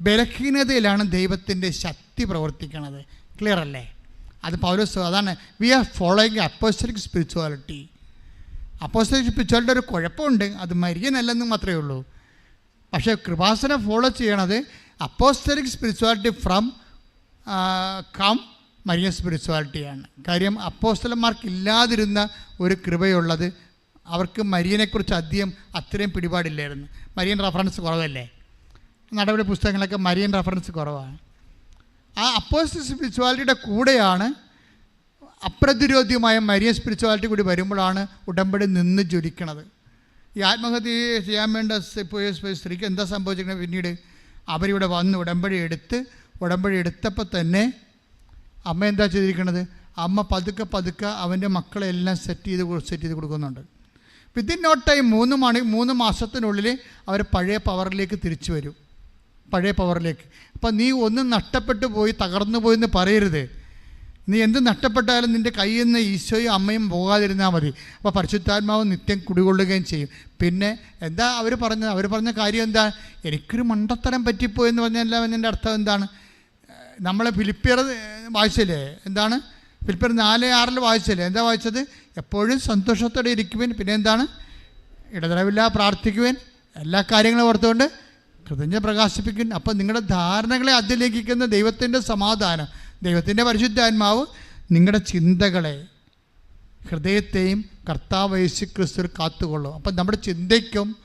ബലഹീനതയിലാണ് ദൈവത്തിന്റെ ശക്തി പ്രവർത്തിക്കുന്നത് ക്ലിയർ അല്ലേ? അത് പൗലോസ് അതാണ് we are following apostolic spirituality apostolic spirituality ഒരു കുഴപ്പമുണ്ട് അത് മരിയനല്ലെന്ന് മാത്രമേ ഉള്ളൂ. പക്ഷേ കൃപാസന ഫോളോ ചെയ്യണത് അപ്പോസ്റ്റലിക് സ്പിരിച്വാലിറ്റി ഫ്രം കം മരിയ സ്പിരിച്വാലിറ്റിയാണ് കാര്യം അപ്പോസ്റ്റലന്മാർക്ക് ഇല്ലാതിരുന്ന ഒരു കൃപയുള്ളത് അവർക്ക് മരിയനെക്കുറിച്ച് അധികം അത്രയും പിടിപാടില്ലായിരുന്നു. മരിയൻ റെഫറൻസ് കുറവല്ലേ? നടപടി പുസ്തകങ്ങളൊക്കെ മരിയൻ റെഫറൻസ് കുറവാണ്. ആ അപ്പോസ്റ്റൽ സ്പിരിച്വാലിറ്റിയുടെ കൂടെയാണ് അപ്രതിരോധ്യമായ മരിയൻ സ്പിരിച്വാലിറ്റി കൂടി വരുമ്പോഴാണ് ഉടമ്പടി നിന്ന് ജ്വലിക്കണത്. ഈ ആത്മഹത്യ ചെയ്യാൻ വേണ്ട പോയ സ്ത്രീക്ക് എന്താ സംഭവിച്ചിരിക്കുന്നത് പിന്നീട്? അവരിവിടെ വന്ന് ഉടമ്പടി എടുത്ത് ഉടമ്പടി എടുത്തപ്പോൾ തന്നെ അമ്മ എന്താ ചെയ്തിരിക്കുന്നത് അമ്മ പതുക്കെ പതുക്കെ അവന്റെ മക്കളെല്ലാം സെറ്റ് ചെയ്ത് സെറ്റ് ചെയ്ത് കൊടുക്കുന്നുണ്ട്. വിത്തിൻ നോട്ട് ടൈം മൂന്ന് മണി മൂന്ന് മാസത്തിനുള്ളിൽ അവർ പഴയ പവറിലേക്ക് തിരിച്ചു വരും. പഴയ പവറിലേക്ക്. അപ്പം നീ ഒന്നും നഷ്ടപ്പെട്ടു പോയി തകർന്നു പോയി എന്ന് പറയരുത്. നീ എന്ത് നഷ്ടപ്പെട്ടാലും നിന്റെ കയ്യിൽ നിന്ന് ഈശോയും അമ്മയും പോകാതിരുന്നാൽ മതി. അപ്പോൾ പരിശുദ്ധാത്മാവ് നിത്യം കുടികൊള്ളുകയും ചെയ്യും. പിന്നെ എന്താ അവർ പറഞ്ഞത്? അവർ പറഞ്ഞ കാര്യം എന്താ? എനിക്കൊരു മണ്ടത്തരം പറ്റിപ്പോയി എന്ന് പറഞ്ഞാൽ അതിന്റെ അർത്ഥം എന്താണ്? നമ്മളെ ഫിലിപ്പിയർ വായിച്ചില്ലേ? എന്താണ്? ഫിലിപ്പിയർ നാല് ആറിൽ വായിച്ചില്ലേ? എന്താ വായിച്ചത്? എപ്പോഴും സന്തോഷത്തോടെ ഇരിക്കുവാൻ പിന്നെ എന്താണ്? ഇടതടവില്ല പ്രാർത്ഥിക്കുവാൻ. എല്ലാ കാര്യങ്ങളും ഓർത്തുകൊണ്ട് കൃതജ്ഞ പ്രകാശിപ്പിക്കും. അപ്പം നിങ്ങളുടെ ധാരണകളെ അതിലേക്കിക്കുന്ന ദൈവത്തിന്റെ സമാധാനം ദൈവത്തിന്റെ പരിശുദ്ധാത്മാവ് നിങ്ങളുടെ ചിന്തകളെ ഹൃദയത്തെയും കർത്താവ് യേശു ക്രിസ്തു കാത്തുകൊള്ളും. അപ്പം നമ്മുടെ ചിന്തയ്ക്കും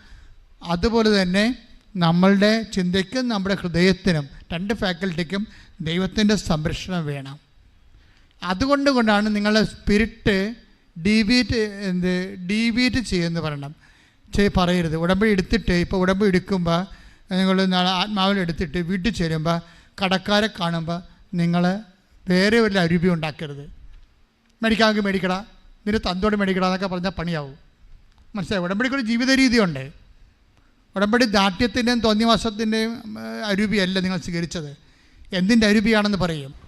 അതുപോലെ തന്നെ നമ്മളുടെ ചിന്തയ്ക്കും നമ്മുടെ ഹൃദയത്തിനും രണ്ട് ഫാക്കൽറ്റിക്കും ദൈവത്തിന്റെ സംരക്ഷണം വേണം. അതുകൊണ്ട് കൊണ്ടാണ് നിങ്ങളുടെ സ്പിരിറ്റ് ഡീവീറ്റ് എന്ത് ഡീവീറ്റ് ചെയ്യുമെന്ന് പറയണം. ചെയ് പറയരുത്. ഉടമ്പടി എടുത്തിട്ട് ഇപ്പോൾ ഉടമ്പടി എടുക്കുമ്പോൾ നിങ്ങൾ നാളെ ആത്മാവിൽ എടുത്തിട്ട് വീട്ടിൽ ചേരുമ്പോൾ കടക്കാരെ കാണുമ്പോൾ നിങ്ങൾ വേറെ ഒരു അരുപി ഉണ്ടാക്കരുത്. മേടിക്കാമെങ്കിൽ മേടിക്കടാ. നിന്റെ തന്തോട് മേടിക്കടാ എന്നൊക്കെ പറഞ്ഞാൽ പണിയാവും. മനസ്സിലായി? ഉടമ്പടിക്കൊരു ജീവിത രീതിയുണ്ട്. ഉടമ്പടി ദാഠ്യത്തിന്റെയും തോന്നിവാസത്തിന്റെയും അരുപിയല്ല നിങ്ങൾ സ്വീകരിച്ചത്. എന്തിന്റെ അരുപിയാണെന്ന് പറയും.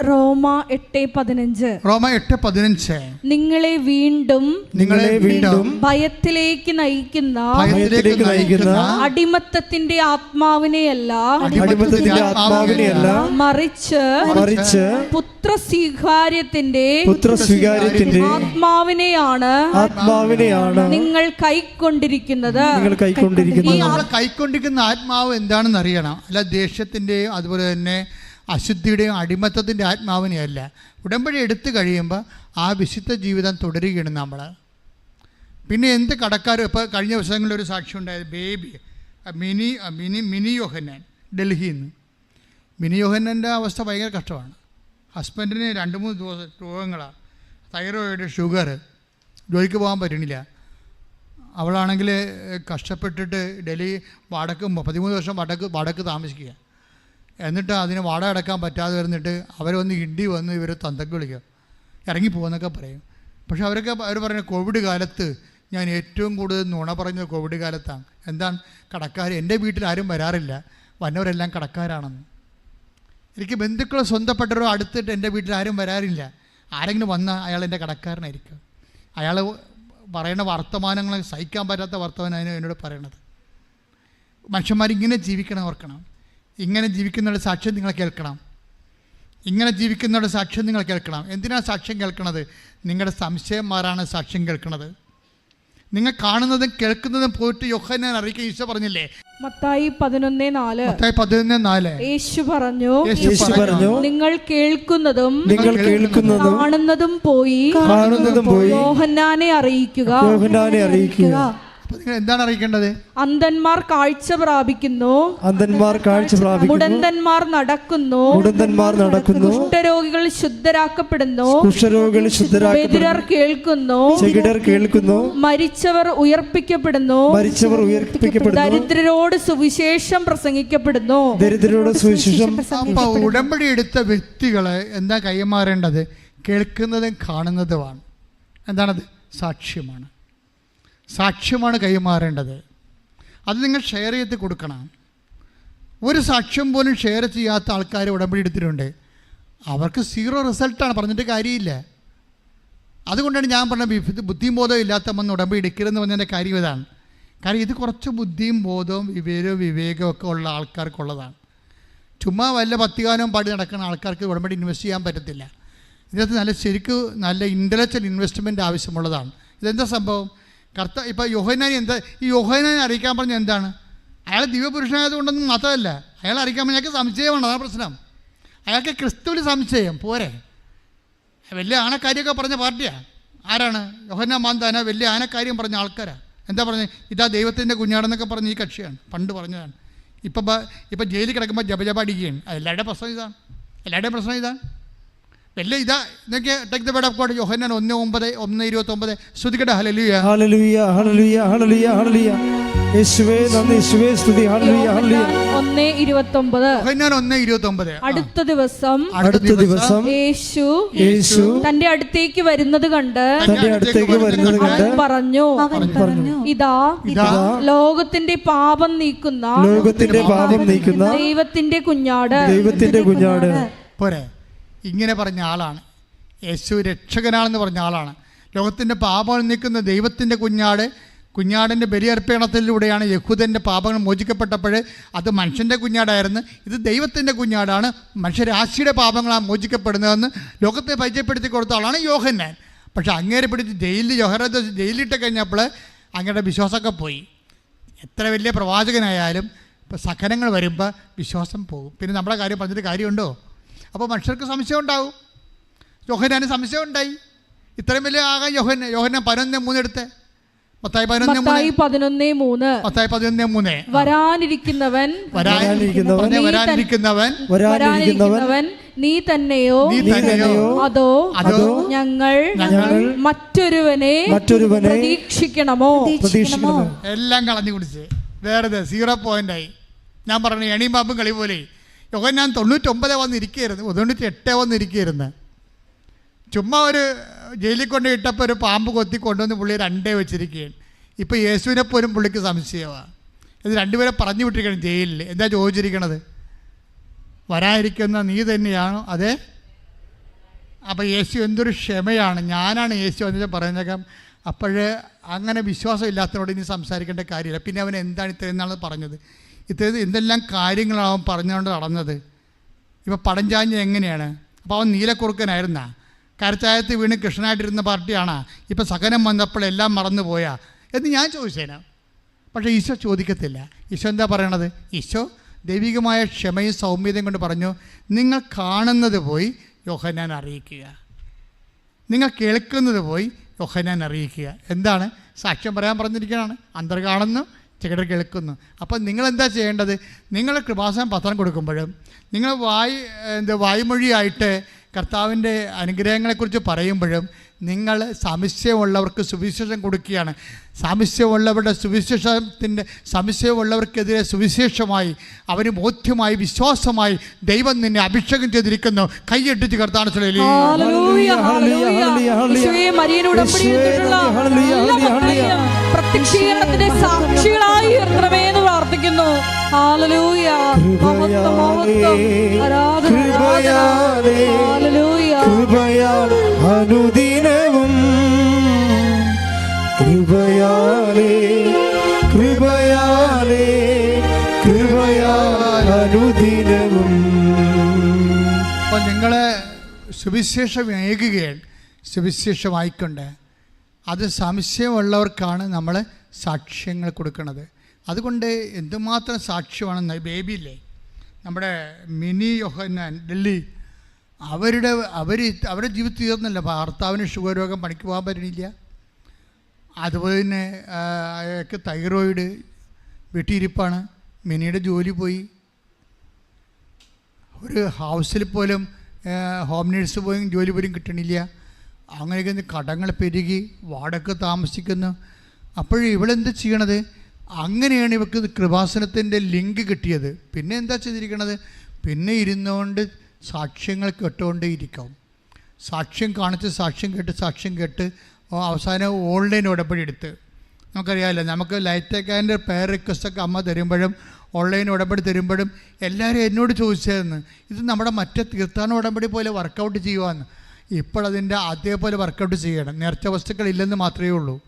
റോമ എട്ട് പതിനഞ്ച്. റോമ എട്ട് പതിനഞ്ച്. നിങ്ങളെ വീണ്ടും നിങ്ങളെ വീണ്ടും ഭയത്തിലേക്ക് നയിക്കുന്ന ഭയത്തിലേക്ക് നയിക്കുന്ന അടിമത്തത്തിന്റെ ആത്മാവിനെയല്ല അടിമത്തത്തിന്റെ ആത്മാവിനെയല്ല മറിച്ച് മറിച്ച് പുത്ര സ്വീകാര്യത്തിന്റെ പുത്ര സ്വീകാര്യത്തിന്റെ ആത്മാവിനെയാണ് ആത്മാവിനെയാണ് നിങ്ങൾ കൈക്കൊണ്ടിരിക്കുന്നത്. നിങ്ങൾ കൈക്കൊണ്ടിരിക്കുന്നത്. നമ്മൾ കൈക്കൊണ്ടിരിക്കുന്ന ആത്മാവ് എന്താണെന്ന് അറിയണം. അല്ല ദേഷ്യത്തിന്റെയും അതുപോലെ തന്നെ അശുദ്ധിയുടെയും അടിമത്തത്തിന്റെ ആത്മാവിനെയല്ല ഉടമ്പടി എടുത്തു കഴിയുമ്പോൾ ആ വിശുദ്ധ ജീവിതം തുടരുകയാണ് നമ്മൾ. പിന്നെ എന്ത് കടക്കാരും ഇപ്പോൾ കഴിഞ്ഞ ദിവസങ്ങളിൽ ഒരു സാക്ഷി ഉണ്ടായത് baby mini mini mini Yohannan ഡൽഹിയിൽ നിന്ന്. മിനി യോഹന്നന്റെ അവസ്ഥ ഭയങ്കര കഷ്ടമാണ്. ഹസ്ബൻഡിന് രണ്ട് മൂന്ന് ദിവസം രോഗങ്ങളാണ്. തൈറോയിഡ് ഷുഗർ ജോലിക്ക് പോകാൻ പറ്റണില്ല. അവളാണെങ്കിൽ കഷ്ടപ്പെട്ടിട്ട് ഡൽഹി വടക്ക് പതിമൂന്ന് വർഷം വടക്ക് വടക്ക് താമസിക്കുക എന്നിട്ട് അതിന് വാടക അടക്കാൻ പറ്റാതെ വരുന്നിട്ട് അവർ വന്ന് ഇണ്ടി വന്ന് ഇവർ തന്തക്ക് വിളിക്കുക ഇറങ്ങി പോകുന്നൊക്കെ പറയും. പക്ഷെ അവരൊക്കെ അവർ പറയുന്നത് കോവിഡ് കാലത്ത് ഞാൻ ഏറ്റവും കൂടുതൽ നുണ പറഞ്ഞത് കോവിഡ് കാലത്താണ്. എന്താണ്? കടക്കാർ എന്റെ വീട്ടിൽ ആരും വരാറില്ല. വന്നവരെല്ലാം കടക്കാരാണെന്ന്. എനിക്ക് ബന്ധുക്കൾ സ്വന്തപ്പെട്ടവരോ അടുത്തിട്ട് എന്റെ വീട്ടിൽ ആരും വരാറില്ല. ആരെങ്കിലും വന്നാൽ അയാൾ എന്റെ കടക്കാരനായിരിക്കും. അയാൾ പറയുന്ന വർത്തമാനങ്ങളെ സഹിക്കാൻ പറ്റാത്ത വർത്തമാനം എന്നോട് പറയണത്. മനുഷ്യന്മാരിങ്ങനെ ജീവിക്കണം ഓർക്കണം. ഇങ്ങനെ ജീവിക്കുന്നവരുടെ സാക്ഷ്യം നിങ്ങൾ കേൾക്കണം. ഇങ്ങനെ ജീവിക്കുന്നവരുടെ സാക്ഷ്യം നിങ്ങൾ കേൾക്കണം. എന്തിനാണ് സാക്ഷ്യം കേൾക്കണത്? നിങ്ങളുടെ സംശയന്മാരാണ് സാക്ഷ്യം കേൾക്കുന്നത് നിങ്ങൾ കാണുന്നതും കേൾക്കുന്നതും പോയിട്ട് യോഹനെ അറിയിക്കുക ഈശോ പറഞ്ഞില്ലേ? മത്തായി പതിനൊന്ന് നാല്. മത്തായി പതിനൊന്ന് നാല്. യേശു പറഞ്ഞു യേശു പറഞ്ഞു നിങ്ങൾ കേൾക്കുന്നതും നിങ്ങൾ കേൾക്കുന്നതും കാണുന്നതും പോയി കാണുന്നതും പോയി യോഹന്നാനെ അറിയിക്കുക. യോഹന്നാനെ അറിയിക്കുക. നിങ്ങൾ എന്താണ് അറിയിക്കേണ്ടത്? അന്ധന്മാർ കാഴ്ച പ്രാപിക്കുന്നു. അന്ധന്മാർ കാഴ്ച പ്രാപിക്കുന്നു. മുടന്തന്മാർ നടക്കുന്നു. മുടന്തന്മാർ നടക്കുന്നു. കുഷ്ഠരോഗികൾ ശുദ്ധരാക്കപ്പെടുന്നു. കുഷ്ഠരോഗികൾ ശുദ്ധരാക്കപ്പെടുന്നു. കേൾക്കുന്നു. ചെകിടർ കേൾക്കുന്നു. മരിച്ചവർ ഉയർപ്പിക്കപ്പെടുന്നു. മരിച്ചവർ ഉയർപ്പിക്കപ്പെടുന്നു. ദരിദ്രരോട് സുവിശേഷം പ്രസംഗിക്കപ്പെടുന്നു. ദരിദ്രരോട് സുവിശേഷം അപ്പോൾ ഉടമ്പടി എടുത്ത വ്യക്തികളെ എന്താ കൈമാറേണ്ടത്? കേൾക്കുന്നതും കാണുന്നതുമാണ്. എന്താണത്? സാക്ഷ്യമാണ്. സാക്ഷ്യമാണ് കൈമാറേണ്ടത്. അത് നിങ്ങൾ ഷെയർ ചെയ്ത് കൊടുക്കണം. ഒരു സാക്ഷ്യം പോലും ഷെയർ ചെയ്യാത്ത ആൾക്കാർ ഉടമ്പടി എടുത്തിട്ടുണ്ട്. അവർക്ക് സീറോ റിസൾട്ടാണ് പറഞ്ഞിട്ട് കാര്യമില്ല. അതുകൊണ്ടാണ് ഞാൻ പറഞ്ഞ ബുദ്ധിയും ബോധവും ഇല്ലാത്ത വന്ന് ഉടമ്പടി എടുക്കരുതെന്ന് പറഞ്ഞതിന്റെ കാര്യം ഇതാണ്. കാരണം ഇത് കുറച്ച് ബുദ്ധിയും ബോധവും വിവേകവും വിവേകവും ഒക്കെ ഉള്ള ആൾക്കാർക്കുള്ളതാണ്. ചുമ്മാ വല്ല പത്തികാനവും പാടി നടക്കുന്ന ആൾക്കാർക്ക് ഉടമ്പടി ഇൻവെസ്റ്റ് ചെയ്യാൻ പറ്റത്തില്ല. ഇതിനകത്ത് നല്ല ശരിക്കും നല്ല ഇന്റലക്ച്വൽ ഇൻവെസ്റ്റ്മെന്റ് ആവശ്യമുള്ളതാണ്. ഇതെന്താ സംഭവം? കർത്ത ഇപ്പോൾ യോഹനാൻ എന്താ ഈ യോഹനാനെ അറിയിക്കാൻ പറഞ്ഞ എന്താണ്? അയാൾ ദിവ്യപുരുഷനായതുകൊണ്ടെന്ന് മാത്രമല്ല അയാൾ അറിയിക്കാൻ പറഞ്ഞാൽ സംശയമാണ് അതാണ് പ്രശ്നം. അയാൾക്ക് ക്രിസ്തുവിൽ സംശയം പോരെ. വലിയ ആനക്കാര്യമൊക്കെ പറഞ്ഞ പാർട്ടിയാണ് ആരാണ്? യോഹന മാന്താന വലിയ ആനക്കാര്യം പറഞ്ഞ ആൾക്കാരാണ് എന്താ പറഞ്ഞത് ഇതാ ദൈവത്തിന്റെ കുഞ്ഞാടെന്നൊക്കെ പറഞ്ഞ ഈ കക്ഷിയാണ് പണ്ട് പറഞ്ഞതാണ്. ഇപ്പം ഇപ്പം ജയിലിൽ കിടക്കുമ്പോൾ ജപജപ അടിക്കുകയാണ്. അത് എല്ലാവരുടെയും പ്രശ്നം ഇതാണ്. എല്ലാവരുടെയും പ്രശ്നം ഇതാണ്. വലിയ ഇതാ. ഇതൊക്കെ take the word of God Yohannan ഒന്ന് ഒമ്പത് ഒന്ന് ഇരുപത്തൊമ്പത്. ശ്രുതികട hallelujah hallelujah hallelujah hallelujah hallelujah യേശുവേ നന്ദി. യേശുവേ സ്തുതി. ഹല്ലേലൂയ ഹല്ലേലൂയ ഒന്ന് ഇരുപത്തൊമ്പത്. യോഹന്നാൻ ഒന്ന് ഇരുപത്തൊമ്പത്. അടുത്ത ദിവസം അടുത്ത ദിവസം യേശു യേശു തന്റെ അടുത്തേക്ക് വരുന്നത് കണ്ട് തന്റെ അടുത്തേക്ക് വരുന്നത് കണ്ട് പറഞ്ഞു പറഞ്ഞു ഇതാ ഇതാ ലോകത്തിന്റെ പാപം നീക്കുന്ന ലോകത്തിന്റെ പാപം നീക്കുന്ന ദൈവത്തിന്റെ കുഞ്ഞാട്. ദൈവത്തിന്റെ കുഞ്ഞാട്. പോരെ. ഇങ്ങനെ പറഞ്ഞ ആളാണ്. യേശു രക്ഷകനാണെന്ന് പറഞ്ഞ ആളാണ്. ലോകത്തിന്റെ പാപങ്ങൾ നിൽക്കുന്ന ദൈവത്തിന്റെ കുഞ്ഞാട് കുഞ്ഞാടിന്റെ ബലിയർപ്പണത്തിലൂടെയാണ് യഹൂദന്റെ പാപങ്ങൾ മോചിക്കപ്പെട്ടപ്പോൾ അത് മനുഷ്യന്റെ കുഞ്ഞാടായിരുന്നു. ഇത് ദൈവത്തിന്റെ കുഞ്ഞാടാണ്. മനുഷ്യരാശിയുടെ പാപങ്ങളാണ് മോചിക്കപ്പെടുന്നതെന്ന് ലോകത്തെ പരിചയപ്പെടുത്തി കൊടുത്ത ആളാണ് യോഹന്നാൻ. പക്ഷെ അങ്ങേരെ പിടിച്ച് ജയിലിൽ യോഹനത്തെ ജയിലിട്ട് കഴിഞ്ഞപ്പോൾ അങ്ങയുടെ വിശ്വാസമൊക്കെ പോയി. എത്ര വലിയ പ്രവാചകനായാലും ഇപ്പോൾ സഹനങ്ങൾ വരുമ്പോൾ വിശ്വാസം പോകും. പിന്നെ നമ്മുടെ കാര്യം പറഞ്ഞിട്ട് കാര്യമുണ്ടോ? അപ്പോൾ മനുഷ്യർക്ക് സംശയം ഉണ്ടാവും യോഹനാന് സംശയം ഉണ്ടായി ഇത്രയും വലിയ ആകാൻ യോഹൻ യോഹന പതിനൊന്ന് മൂന്നെടുത്ത് വരാനിരിക്കുന്നവൻ വരാനിരിക്കുന്നവൻ. നീ തന്നെയോ? അതോ അതോ ഞങ്ങൾ മറ്റൊരുവനെ മറ്റൊരുവനെ പ്രതീക്ഷിക്കണമോ? പ്രതീക്ഷിക്കണമോ? എല്ലാം കളഞ്ഞു കുടിച്ച്. വേറെ സീറോ പോയിന്റ് ആയി ഞാൻ പറഞ്ഞു എണീം പാമ്പും കളി പോലെ. ഞാൻ തൊണ്ണൂറ്റൊമ്പത് വന്നിരിക്കുകയായിരുന്നു. തൊണ്ണൂറ്റി എട്ട് വന്നിരിക്കുകയായിരുന്നു. ചുമ്മാ ഒരു ജയിലിൽ കൊണ്ട് ഇട്ടപ്പോൾ ഒരു പാമ്പ് കൊത്തി കൊണ്ടുവന്ന് പുള്ളി രണ്ടേ വെച്ചിരിക്കുകയാണ്. ഇപ്പോൾ യേശുവിനെ പോലും പുള്ളിക്ക് സംശയമാണ് ഇത് രണ്ടുപേരെ പറഞ്ഞു വിട്ടിരിക്കണം ജയിലിൽ എന്താ ചോദിച്ചിരിക്കണത്? വരാതിരിക്കുന്ന നീ തന്നെയാണോ? അതെ. അപ്പോൾ യേശു എന്തൊരു ക്ഷമയാണ്. ഞാനാണ് യേശു എന്ന് പറയുന്നേക്കാം. അപ്പോഴേ അങ്ങനെ വിശ്വാസം ഇല്ലാത്തവരോട് ഇനി സംസാരിക്കേണ്ട കാര്യമില്ല. പിന്നെ അവൻ എന്താണ് ഇത്രയും നാൾ പറഞ്ഞത്? ഇത്രയും എന്തെല്ലാം കാര്യങ്ങളാണ് അവൻ പറഞ്ഞുകൊണ്ട് നടന്നത്? ഇപ്പോൾ പടഞ്ചാഞ്ഞ് എങ്ങനെയാണ്? അപ്പോൾ അവൻ നീലക്കുറുക്കനായിരുന്ന? കരച്ചായത്ത് വീണ് കൃഷ്ണനായിട്ടിരുന്ന പാർട്ടിയാണ്? ഇപ്പോൾ സകനം വന്നപ്പോൾ എല്ലാം മറന്നു പോയാ എന്ന് ഞാൻ ചോദിച്ചേനാ. പക്ഷേ ഈശോ ചോദിക്കത്തില്ല. ഈശോ എന്താ പറയണത്? ഈശോ ദൈവികമായ ക്ഷമയും സൗമ്യതയും കൊണ്ട് പറഞ്ഞു നിങ്ങൾ കാണുന്നത് പോയി യോഹനാൻ അറിയിക്കുക. നിങ്ങൾ കേൾക്കുന്നത് പോയി യോഹനാൻ അറിയിക്കുക. എന്താണ്? സാക്ഷ്യം പറയാൻ പറഞ്ഞിരിക്കുകയാണ് അന്തർ കാണുന്നു ചികടർ കേൾക്കുന്നു. അപ്പം നിങ്ങൾ എന്താ ചെയ്യേണ്ടത്? നിങ്ങൾ കൃപാസനം പത്രം കൊടുക്കുമ്പോഴും നിങ്ങൾ വായ് എന്ത് വായ്മൊഴിയായിട്ട് കർത്താവിന്റെ അനുഗ്രഹങ്ങളെക്കുറിച്ച് പറയുമ്പോഴും നിങ്ങൾ സംശയമുള്ളവർക്ക് സുവിശേഷം കൊടുക്കുകയാണ്. സംശയമുള്ളവരുടെ സുവിശേഷത്തിന്റെ സംശയമുള്ളവർക്കെതിരെ സുവിശേഷമായി അവന് ബോധ്യമായി വിശ്വാസമായി ദൈവം നിന്നെ അഭിഷേകം ചെയ്തിരിക്കുന്നു. കൈയെട്ടിച്ച് കർത്താണ് പ്രത്യക്ഷീകരണത്തിന്റെ സാക്ഷികളായി ഉയർത്തണമേ എന്ന് പ്രാർത്ഥിക്കുന്നു ഹാലലൂയ മഹത്വം ആരാധന കൃപയാൽ അനുദിനവും. കൃപയാലേ കൃപയാലേ കൃപയാൽ അനുദിനവും. അപ്പോൾ നിങ്ങളെ സുവിശേഷം ഏകുകയാണ്. സുവിശേഷമായിക്കൊണ്ട് അത് സംശയമുള്ളവർക്കാണ് നമ്മൾ സാക്ഷ്യങ്ങൾ കൊടുക്കുന്നത്. അതുകൊണ്ട് എന്തുമാത്രം സാക്ഷ്യമാണ് ബേബിയില്ലേ? നമ്മുടെ മിനി യൊഹന്നാൻ ഡൽഹി അവരുടെ അവർ അവരുടെ ജീവിതത്തിൽ തീർന്നല്ല ഭർത്താവിന് ഷുഗർ രോഗം പണിക്ക് പോകാൻ പറ്റണില്ല. അതുപോലെ തന്നെ അയാൾക്ക് തൈറോയിഡ് വീട്ടിയിരിപ്പാണ്. മിനിയുടെ ജോലി പോയി. ഒരു ഹൗസിൽ പോലും ഹോം നേഴ്സ് പോലും ജോലി പോലും കിട്ടണില്ല. അങ്ങനെയൊക്കെ കടങ്ങൾ പെരുകി വാടക താമസിക്കുന്നു. അപ്പോഴും ഇവളെന്ത് ചെയ്യണത്? അങ്ങനെയാണ് ഇവക്ക് കൃപാസനത്തിന്റെ ലിങ്ക് കിട്ടിയത്. പിന്നെ എന്താ ചെയ്തിരിക്കണത്? പിന്നെ ഇരുന്നുകൊണ്ട് സാക്ഷ്യങ്ങൾ കേട്ടുകൊണ്ടേയിരിക്കും. സാക്ഷ്യം കാണിച്ച് സാക്ഷ്യം കേട്ട് സാക്ഷ്യം കേട്ട് അവസാനം ഓൺലൈൻ ഉടമ്പടി എടുത്ത്. നമുക്കറിയാമല്ലോ നമുക്ക് ലൈറ്റേക്കാന്റെ പേർ റിക്വസ്റ്റൊക്കെ അമ്മ തരുമ്പോഴും ഓൺലൈൻ ഉടമ്പടി തരുമ്പോഴും എല്ലാവരും എന്നോട് ചോദിച്ചതെന്ന് ഇത് നമ്മുടെ മറ്റേ തീർത്ഥാടന ഉടമ്പടി പോലെ വർക്കൗട്ട് ചെയ്യുവാന്ന്. ഇപ്പോഴതിന്റെ അതേപോലെ വർക്കൗട്ട് ചെയ്യണം. നേർച്ച വസ്തുക്കൾ ഇല്ലെന്ന് മാത്രമേ ഉള്ളൂ.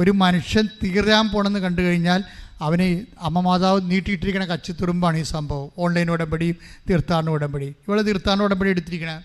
ഒരു മനുഷ്യൻ തീരാൻ പോണെന്ന് കണ്ടു കഴിഞ്ഞാൽ അവന് അമ്മ മാതാവ് നീട്ടിയിട്ടിരിക്കുന്ന കച്ചിത്തുറുമ്പാണ് ഈ സംഭവം. ഓൺലൈൻ ഉടമ്പടിയും തീർത്ഥാടന ഉടമ്പടി. ഇവിടെ തീർത്ഥാടന ഉടമ്പടി എടുത്തിരിക്കണേ.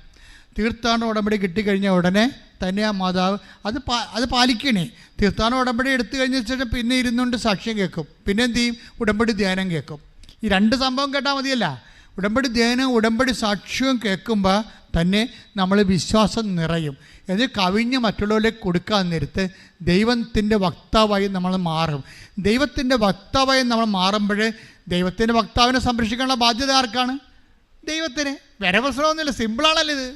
തീർത്ഥാടന ഉടമ്പടി കിട്ടിക്കഴിഞ്ഞ ഉടനെ തന്നെ ആ മാതാവ് അത് പാ അത് പാലിക്കണേ. തീർത്ഥാടന ഉടമ്പടി എടുത്തു കഴിഞ്ഞ ശേഷം പിന്നെ ഇരുന്നുകൊണ്ട് സാക്ഷ്യം കേൾക്കും. പിന്നെ എന്ത് ചെയ്യും? ഉടമ്പടി ധ്യാനം കേൾക്കും. ഈ രണ്ട് സംഭവം കേട്ടാൽ മതിയല്ല. ഉടമ്പടി ധ്യാനം ഉടമ്പടി സാക്ഷ്യവും കേൾക്കുമ്പോൾ തന്നെ നമ്മൾ വിശ്വാസം നിറയും. ഇത് കവിഞ്ഞ് മറ്റുള്ളവരിലേക്ക് കൊടുക്കാൻ നേരത്ത് ദൈവത്തിന്റെ വക്താവായി നമ്മൾ മാറും. ദൈവത്തിന്റെ വക്താവായി നമ്മൾ മാറുമ്പോൾ ദൈവത്തിന്റെ വക്താവിനെ സംരക്ഷിക്കാനുള്ള ബാധ്യത ആർക്കാണ്? ദൈവത്തിന്. വേറെ പ്രശ്നമൊന്നുമില്ല സിമ്പിളാണല്ലോ ഇത്.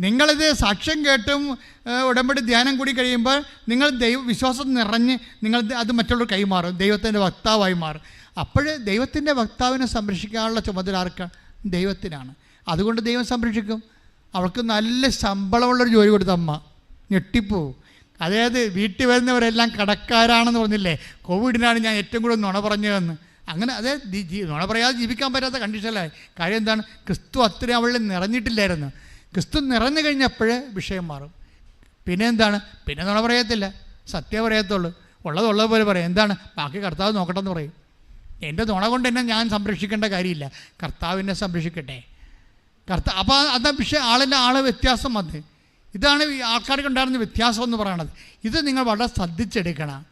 നിങ്ങളിത് സാക്ഷ്യം കേട്ടും ഉടമ്പടി ധ്യാനം കൂടി കഴിയുമ്പോൾ നിങ്ങൾ ദൈവ വിശ്വാസം നിറഞ്ഞ് നിങ്ങൾ അത് മറ്റുള്ളവർ കൈമാറും ദൈവത്തിന്റെ വക്താവായി മാറും. അപ്പോൾ ദൈവത്തിന്റെ വക്താവിനെ സംരക്ഷിക്കാനുള്ള ചുമതല ആർക്കാണ്? ദൈവത്തിനാണ്. അതുകൊണ്ട് ദൈവം സംരക്ഷിക്കും. അവൾക്ക് നല്ല ശമ്പളമുള്ളൊരു ജോലി കൊടുത്ത അമ്മ. ഞെട്ടിപ്പോവും അതായത് വീട്ടിൽ വരുന്നവരെല്ലാം കടക്കാരാണെന്ന് പറഞ്ഞില്ലേ? കോവിഡിനാണ് ഞാൻ ഏറ്റവും കൂടുതൽ നുണ പറഞ്ഞതെന്ന്. അങ്ങനെ അതെ ദി- ജീ- നുണ പറയാതെ ജീവിക്കാൻ പറ്റാത്ത കണ്ടീഷനിലായി കാര്യം എന്താണ്? ക്രിസ്തു അത്രയും അവളിൽ നിറഞ്ഞിട്ടില്ലായിരുന്നു. ക്രിസ്തു നിറഞ്ഞു കഴിഞ്ഞപ്പോഴേ വിഷയം മാറും. പിന്നെ എന്താണ്? പിന്നെ നുണ പറയത്തില്ല. സത്യം പറയത്തുള്ളൂ. ഉള്ളതുള്ളത് പോലെ പറയും. എന്താണ്? ബാക്കി കർത്താവ് നോക്കട്ടെ എന്ന് പറയും. എന്റെ നുണ കൊണ്ട് തന്നെ ഞാൻ സംരക്ഷിക്കേണ്ട കാര്യമില്ല. കർത്താവിനെ സംരക്ഷിക്കട്ടെ. കർത്ത അപ്പോൾ അതാ പക്ഷേ ആളിന്റെ ആളെ വ്യത്യാസം വന്നേ. ഇതാണ് ഈ ആൾക്കാർക്ക് ഉണ്ടായിരുന്ന വ്യത്യാസം എന്ന് പറയണത്. ഇത് നിങ്ങൾ വളരെ ശ്രദ്ധിച്ചെടുക്കണം.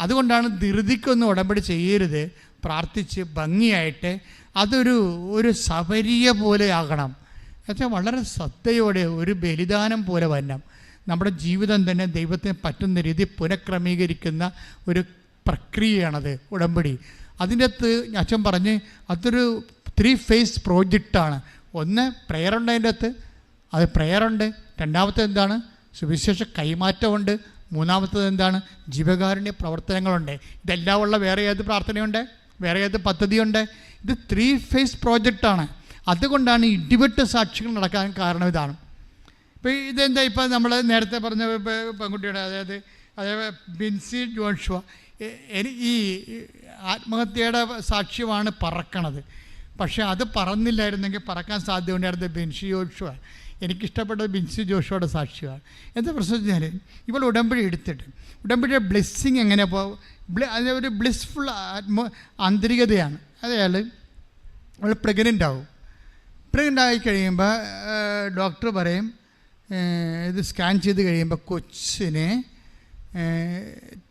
അതുകൊണ്ടാണ് ധൃതിക്കൊന്നും ഉടമ്പടി ചെയ്യരുത്. പ്രാർത്ഥിച്ച് ഭംഗിയായിട്ട് അതൊരു ഒരു സബരിയ പോലെ ആകണം. എന്നുവെച്ചാൽ വളരെ ശ്രദ്ധയോടെ ഒരു ബലിദാനം പോലെ വരണം. നമ്മുടെ ജീവിതം തന്നെ ദൈവത്തിന് പറ്റുന്ന രീതി പുനഃക്രമീകരിക്കുന്ന ഒരു പ്രക്രിയയാണത് ഉടമ്പടി. അതിന്റെ അകത്ത് അച്ഛൻ പറഞ്ഞ് അതൊരു ത്രീ ഫേസ് പ്രോജക്റ്റാണ് ഒന്ന് പ്രെയർ ഉണ്ട് അതിന്റെ അകത്ത്. അത് പ്രെയറുണ്ട് രണ്ടാമത്തെ എന്താണ്? സുവിശേഷ കൈമാറ്റമുണ്ട്. മൂന്നാമത്തത് എന്താണ്? ജീവകാരുണ്യ പ്രവർത്തനങ്ങളുണ്ട്. ഇതെല്ലാം ഉള്ള വേറെ ഏത് പ്രാർത്ഥനയുണ്ട്? വേറെ ഏത് പദ്ധതിയുണ്ട്? ഇത് ത്രീ ഫേസ് പ്രോജക്റ്റാണ് അതുകൊണ്ടാണ് ഇടിവെട്ട് സാക്ഷികൾ നടക്കാൻ കാരണം ഇതാണ്. ഇപ്പോൾ ഇതെന്താ? ഇപ്പോൾ നമ്മൾ നേരത്തെ പറഞ്ഞ പെൺകുട്ടിയുടെ അതായത് അതായത് ബിൻസി ജോൺഷുവ. ഈ ആത്മഹത്യയുടെ സാക്ഷ്യമാണ് പറക്കണത്. പക്ഷേ അത് പറന്നില്ലായിരുന്നെങ്കിൽ പറക്കാൻ സാധ്യത ഉണ്ടായിരുന്നത് ബിൻസി ജോഷുവ എനിക്കിഷ്ടപ്പെട്ടത് ബിൻസി ജോഷുവയുടെ സാക്ഷിയാണ്. എന്താ പ്രശ്നം വെച്ചാൽ ഇവൾ ഉടമ്പടി എടുത്തിട്ട് ഉടമ്പടിയുടെ ബ്ലെസ്സിങ് എങ്ങനെ ബ്ല- ഒരു ബ്ലിസ്ഫുൾ ആത്മ ആന്തരികതയാണ്. അതായത് അവൾ പ്രഗ്നന്റ് ആവും. പ്രഗ്നന്റ് ആയി കഴിയുമ്പോൾ ഡോക്ടർ പറയും ഇത് സ്കാൻ ചെയ്ത് കഴിയുമ്പോൾ കൊച്ചിന്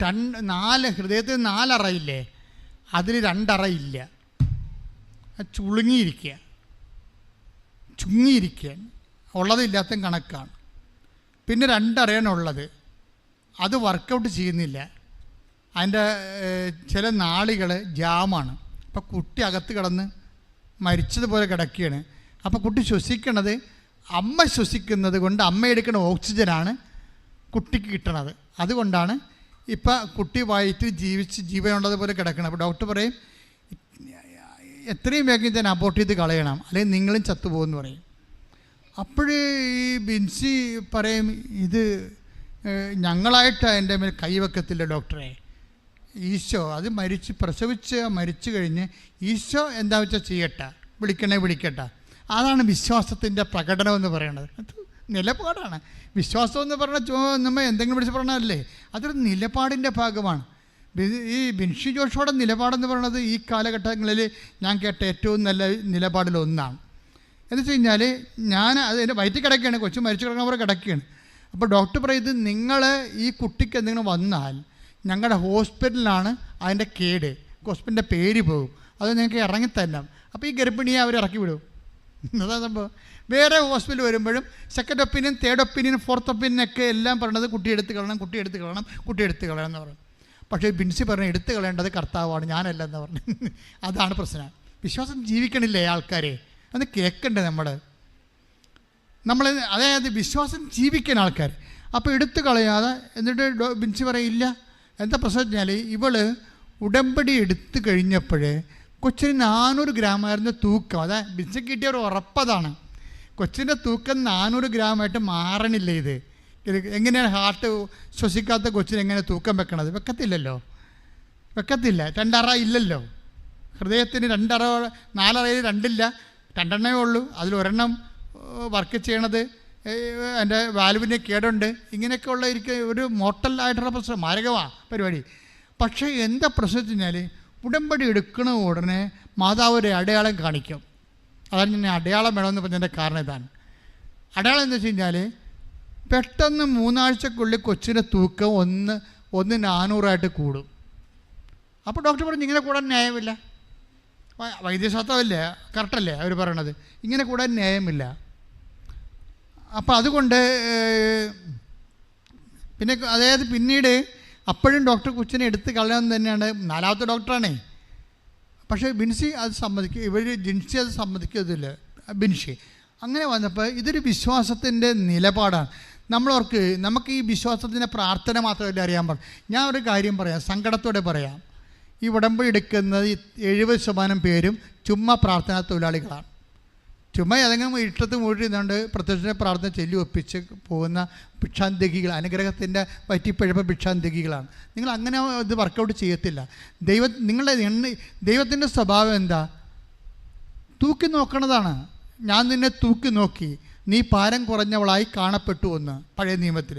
ടൺ നാല് ഹൃദയത്തിൽ നാലറയില്ലേ? അതിൽ രണ്ടറയില്ല. ചുളുങ്ങിയിരിക്കുക. ചുങ്ങിയിരിക്കുക. ഉള്ളതില്ലാത്ത കണക്കാണ്. പിന്നെ രണ്ടറിയാനുള്ളത്. അത് വർക്കൗട്ട് ചെയ്യുന്നില്ല. അതിന്റെ ചില നാളികൾ ജാമാണ്. അപ്പോൾ കുട്ടി അകത്ത് കിടന്ന് മരിച്ചതുപോലെ കിടക്കുകയാണ്. അപ്പോൾ കുട്ടി ശ്വസിക്കണത് അമ്മ ശ്വസിക്കുന്നത് കൊണ്ട് അമ്മ എടുക്കുന്ന ഓക്സിജനാണ് കുട്ടിക്ക് കിട്ടണത്. അതുകൊണ്ടാണ് ഇപ്പം കുട്ടി വയറ്റിൽ ജീവിച്ച് ജീവനുള്ളതുപോലെ കിടക്കണം അപ്പോൾ ഡോക്ടർ പറയും എത്രയും വേഗം ഇതിനെ അബോർട്ട് ചെയ്ത് കളയണം. അല്ലെങ്കിൽ നിങ്ങളും ചത്തുപോകുമെന്ന് പറയും. അപ്പോഴേ ഈ ബിൻസി പറയും ഇത് ഞങ്ങളായിട്ടാണ് ഞങ്ങളായിട്ട് എന്റെ മേൽ കൈവെക്കത്തില്ല ഡോക്ടറെ. ഈശോ അത് മരിച്ച് പ്രസവിച്ച് മരിച്ചു കഴിഞ്ഞ് ഈശോ എന്താ വെച്ചാൽ ചെയ്യട്ടെ? വിളിക്കണേ വിളിക്കട്ടെ. അതാണ് വിശ്വാസത്തിന്റെ പ്രകടനം എന്ന് പറയുന്നത് അത് നിലപാടാണ്. വിശ്വാസം എന്ന് പറഞ്ഞാൽ നമ്മൾ എന്തെങ്കിലും വിളിച്ച് പറഞ്ഞാലല്ലേ? അതൊരു നിലപാടിന്റെ ഭാഗമാണ്. ഈ ബിൻഷി ജോഷോയുടെ നിലപാടെന്ന് പറയുന്നത് ഈ കാലഘട്ടങ്ങളിൽ ഞാൻ കേട്ട ഏറ്റവും നല്ല നിലപാടിലൊന്നാണ് എന്ന് വെച്ച് കഴിഞ്ഞാൽ ഞാൻ അത് എന്റെ വയറ്റിൽ കിടക്കുകയാണ് കൊച്ചു മരിച്ചു കിടക്കുന്ന പോലെ കിടക്കുകയാണ്. അപ്പോൾ ഡോക്ടർ പറയുന്നത് നിങ്ങൾ ഈ കുട്ടിക്ക് എന്തെങ്കിലും വന്നാൽ ഞങ്ങളുടെ ഹോസ്പിറ്റലിലാണ് അതിന്റെ കേട് ഹോസ്പിറ്റലിന്റെ പേര് പോകും. അത് നിങ്ങൾക്ക് ഇറങ്ങിത്തരണം അപ്പോൾ ഈ ഗർഭിണിയെ അവർ ഇറക്കി വിടും. അതാ സംഭവം. വേറെ ഹോസ്പിറ്റൽ വരുമ്പോഴും second opinion third opinion fourth opinion ഒക്കെ എല്ലാം പറയണത് കുട്ടി എടുത്ത് കളയണം കുട്ടി എടുത്ത് കളയണം കുട്ടി എടുത്ത് കളയണം എന്ന് പറയും. പക്ഷേ ബിൻസി പറഞ്ഞു എടുത്തു കളയേണ്ടത് കർത്താവാണ് ഞാനല്ല എന്ന് പറഞ്ഞു. അതാണ് പ്രശ്നം. വിശ്വാസം ജീവിക്കണില്ലേ ആൾക്കാരെ? അത് കേൾക്കണ്ടേ നമ്മൾ നമ്മൾ അതായത് വിശ്വാസം ജീവിക്കണ ആൾക്കാർ അപ്പോൾ എടുത്തു കളയാതെ എന്നിട്ട് ബിൻസി പറയില്ല എന്താ പ്രശ്നം? വെച്ചാൽ ഇവൾ ഉടമ്പടി എടുത്തു കഴിഞ്ഞപ്പോഴേ കൊച്ചിന് നാനൂറ് ഗ്രാമായിരുന്ന തൂക്കം. അതാ ബിൻസി കിട്ടിയ ഒരു ഉറപ്പതാണ് കൊച്ചിന്റെ തൂക്കം നാനൂറ് ഗ്രാമായിട്ട് മാറണില്ല ഇത്. എങ്ങനെയാണ് ഹാർട്ട് ശ്വസിക്കാത്ത കൊച്ചിന് എങ്ങനെ തൂക്കം വെക്കണത്? വെക്കത്തില്ലല്ലോ. വെക്കത്തില്ല. രണ്ടറ ഇല്ലല്ലോ. ഹൃദയത്തിന് രണ്ടറ നാലറയിൽ രണ്ടില്ല. രണ്ടെണ്ണമേ ഉള്ളൂ. അതിലൊരെണ്ണം വർക്ക് ചെയ്യണത് എന്റെ വാൽവിന്റെ കേടുണ്ട്. ഇങ്ങനെയൊക്കെ ഉള്ള ഇരിക്ക ഒരു മോട്ടൽ ആയിട്ടുള്ള പ്രശ്നം മാരകമാണ് പരിപാടി. പക്ഷേ എന്താ പ്രശ്നം വെച്ച് കഴിഞ്ഞാൽ ഉടമ്പടി എടുക്കണ ഉടനെ മാതാവ് ഒരു അടയാളം കാണിക്കും. അതാണ് ഞാൻ അടയാളം വേണമെന്ന് പറഞ്ഞതിന്റെ കാരണം ഇതാണ്. അടയാളം എന്ന് വെച്ച് കഴിഞ്ഞാൽ പെട്ടെന്ന് മൂന്നാഴ്ചക്കുള്ളിൽ കൊച്ചിന്റെ തൂക്കം ഒന്ന് ഒന്ന് നാനൂറായിട്ട് കൂടും. അപ്പോൾ ഡോക്ടർ പറഞ്ഞു ഇങ്ങനെ കൂടാൻ ന്യായമില്ല. വൈദ്യശാസ്ത്രമല്ലേ കറക്റ്റല്ലേ അവർ പറയണത്? ഇങ്ങനെ കൂടാൻ ന്യായമില്ല. അപ്പോൾ അതുകൊണ്ട് പിന്നെ അതായത് പിന്നീട് അപ്പോഴും ഡോക്ടർ കൊച്ചിനെ എടുത്ത് കളയാൻ തന്നെയാണ് നാലാമത്തെ ഡോക്ടറാണേ. പക്ഷേ ബിൻസി അത് സമ്മതിക്കും ഇവർ ജിൻസി അത് സമ്മതിക്കത്തില്ല. ബിൻഷി അങ്ങനെ വന്നപ്പോൾ ഇതൊരു വിശ്വാസത്തിന്റെ നിലപാടാണ്. നമ്മളവർക്ക് നമുക്ക് ഈ വിശ്വാസത്തിന്റെ പ്രാർത്ഥന മാത്രമല്ല അറിയാൻ പാടില്ല ഞാൻ ഒരു കാര്യം പറയാം സങ്കടത്തോടെ പറയാം. ഈ ഉടമ്പടി എടുക്കുന്നത് എഴുപത് ശതമാനം പേരും ചുമ്മാ പ്രാർത്ഥനാ തൊഴിലാളികളാണ്. ചുമ്മാ ഏതെങ്കിലും ഇഷ്ടത്ത് മൂടിയിരുന്നുകൊണ്ട് പ്രത്യക്ഷ പ്രാർത്ഥന ചൊല്ലി ഒപ്പിച്ച് പോകുന്ന ഭിക്ഷാന്തകികൾ അനുഗ്രഹത്തിന്റെ പറ്റിപ്പഴപ്പ് ഭിക്ഷാന്തകികളാണ്. നിങ്ങൾ അങ്ങനെ ഇത് വർക്കൗട്ട് ചെയ്യത്തില്ല. ദൈവ നിങ്ങളുടെ എണ്ണ ദൈവത്തിന്റെ സ്വഭാവം എന്താ? തൂക്കി നോക്കണതാണ്. ഞാൻ നിന്നെ തൂക്കി നോക്കി. നീ പാരം കുറഞ്ഞവളായി കാണപ്പെട്ടു എന്ന് പഴയ നിയമത്തിൽ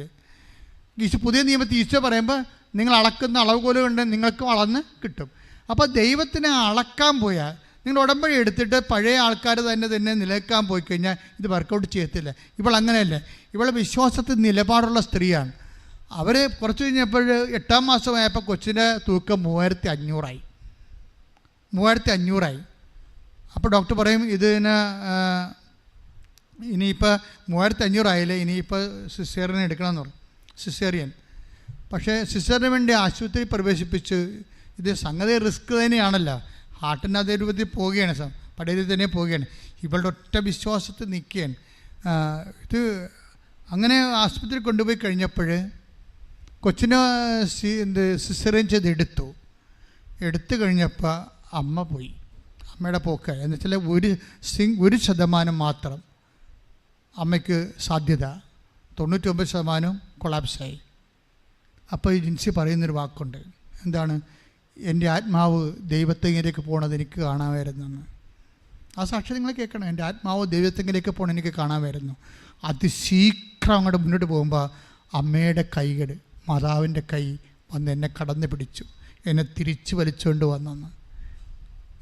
ഈശോ പുതിയ നിയമത്തിൽ ഈശോ പറയുമ്പോൾ നിങ്ങൾ അളക്കുന്ന അളവ് അളവുകോൽ കൊണ്ട് നിങ്ങൾക്കും അളന്ന് കിട്ടും. അപ്പോൾ ദൈവത്തിനെ അളക്കാൻ പോയാൽ നിങ്ങൾ ഉടമ്പടി എടുത്തിട്ട് പഴയ ആൾക്കാർ തന്നെ തന്നെ നിലനിൽക്കാൻ പോയി കഴിഞ്ഞാൽ ഇത് വർക്കൗട്ട് ചെയ്യത്തില്ല. ഇവൾ അങ്ങനെയല്ല. ഇവൾ വിശ്വാസത്തിൽ നിലപാടുള്ള സ്ത്രീയാണ്. അവർ കുറച്ച് കഴിഞ്ഞപ്പോൾ എട്ടാം മാസമായപ്പോൾ കൊച്ചിന്റെ തൂക്കം മൂവായിരത്തി അഞ്ഞൂറായി മൂവായിരത്തി അഞ്ഞൂറായി അപ്പോൾ ഡോക്ടർ പറയും ഇതിന് ഇനിയിപ്പോൾ മൂവായിരത്തി അഞ്ഞൂറായില്ലേ ഇനിയിപ്പോൾ സിസേറിയൻ എടുക്കണമെന്ന് പറഞ്ഞു. സിസേറിയൻ. പക്ഷേ സിസേറിന് വേണ്ടി ആശുപത്രി പ്രവേശിപ്പിച്ച് ഇത് സംഗതി റിസ്ക് തന്നെയാണല്ലോ. ഹാർട്ടിന്റെ അതേ രൂപത്തിൽ പോവുകയാണ് സാർ പടയിൽ തന്നെ പോവുകയാണ്. ഇവളുടെ ഒറ്റ വിശ്വാസത്തിൽ നിൽക്കുകയാണ്. ഇത് അങ്ങനെ ആശുപത്രി കൊണ്ടുപോയി കഴിഞ്ഞപ്പോൾ കൊച്ചിനെ സി എന്ത് സിസ്റ്ററിയൻ ചെയ്ത് എടുത്തു. എടുത്തു കഴിഞ്ഞപ്പോൾ അമ്മ പോയി. അമ്മയുടെ പോക്ക് എന്ന് വെച്ചാൽ ഒരു സിങ് ഒരു ശതമാനം മാത്രം. അമ്മയ്ക്ക് സാധ്യത. തൊണ്ണൂറ്റൊമ്പത് ശതമാനം കൊളാപ്സായി. അപ്പോൾ ഈ ജിൻസി പറയുന്നൊരു വാക്കുണ്ട്. എന്താണ്? എന്റെ ആത്മാവ് ദൈവത്തെങ്കിലേക്ക് പോണത് എനിക്ക് കാണാമായിരുന്നെന്ന്. ആ സാക്ഷി നിങ്ങൾ കേൾക്കണം. എന്റെ ആത്മാവ് ദൈവത്തെങ്കിലേക്ക് പോകണം എനിക്ക് കാണാമായിരുന്നു. അതിശീഘ്രം അങ്ങോട്ട് മുന്നോട്ട് പോകുമ്പോൾ അമ്മയുടെ കൈകൾ മാതാവിന്റെ കൈ വന്ന് എന്നെ കടന്നു പിടിച്ചു. എന്നെ തിരിച്ചു വലിച്ചുകൊണ്ട് വന്നെന്ന്.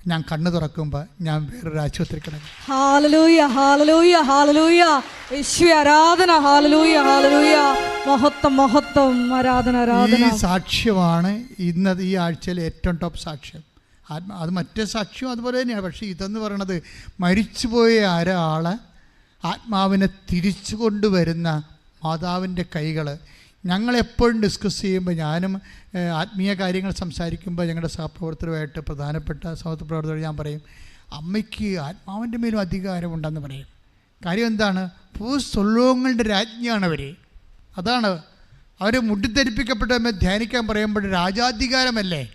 ഞാൻ കണ്ണു തുറക്കുമ്പോൾ ഞാൻ വേറൊരു ആശുപത്രി കിടക്കും. Hallelujah hallelujah hallelujah. യേശു ആരാധന ഹാലലൂയ ഹാലലൂയ. മഹത്വം മഹത്വം ആരാധന ആരാധന. ഈ സാക്ഷ്യമാണ് ഇന്നത് ഈ ആഴ്ചയിലെ ഏറ്റവും ടോപ്പ് സാക്ഷ്യം. ആത്മ അത് മറ്റേ സാക്ഷ്യം അതുപോലെ തന്നെയാണ്. പക്ഷേ ഇതെന്ന് പറയണത് മരിച്ചുപോയ ഒരാളെ ആത്മാവിനെ തിരിച്ചു കൊണ്ടുവരുന്ന മാതാവിന്റെ കൈകൾ ഞങ്ങളെപ്പോഴും ഡിസ്കസ് ചെയ്യുമ്പോൾ ഞാനും ആത്മീയ കാര്യങ്ങൾ സംസാരിക്കുമ്പോൾ ഞങ്ങളുടെ സഹപ്രവർത്തകരുമായിട്ട് പ്രധാനപ്പെട്ട സഹപ്രവർത്തകർ ഞാൻ പറയും അമ്മയ്ക്ക് ആത്മാവിന്റെ മേലും അധികാരമുണ്ടെന്ന് പറയും. കാര്യം എന്താണ്? ഭൂസ്വലോകങ്ങളുടെ രാജ്ഞിയാണ് അവർ അതാണ്. അവർ മുട്ടിത്തെരിപ്പിക്കപ്പെട്ടവരെ ധ്യാനിക്കാൻ പറയുമ്പോൾ രാജാധികാരമല്ലേ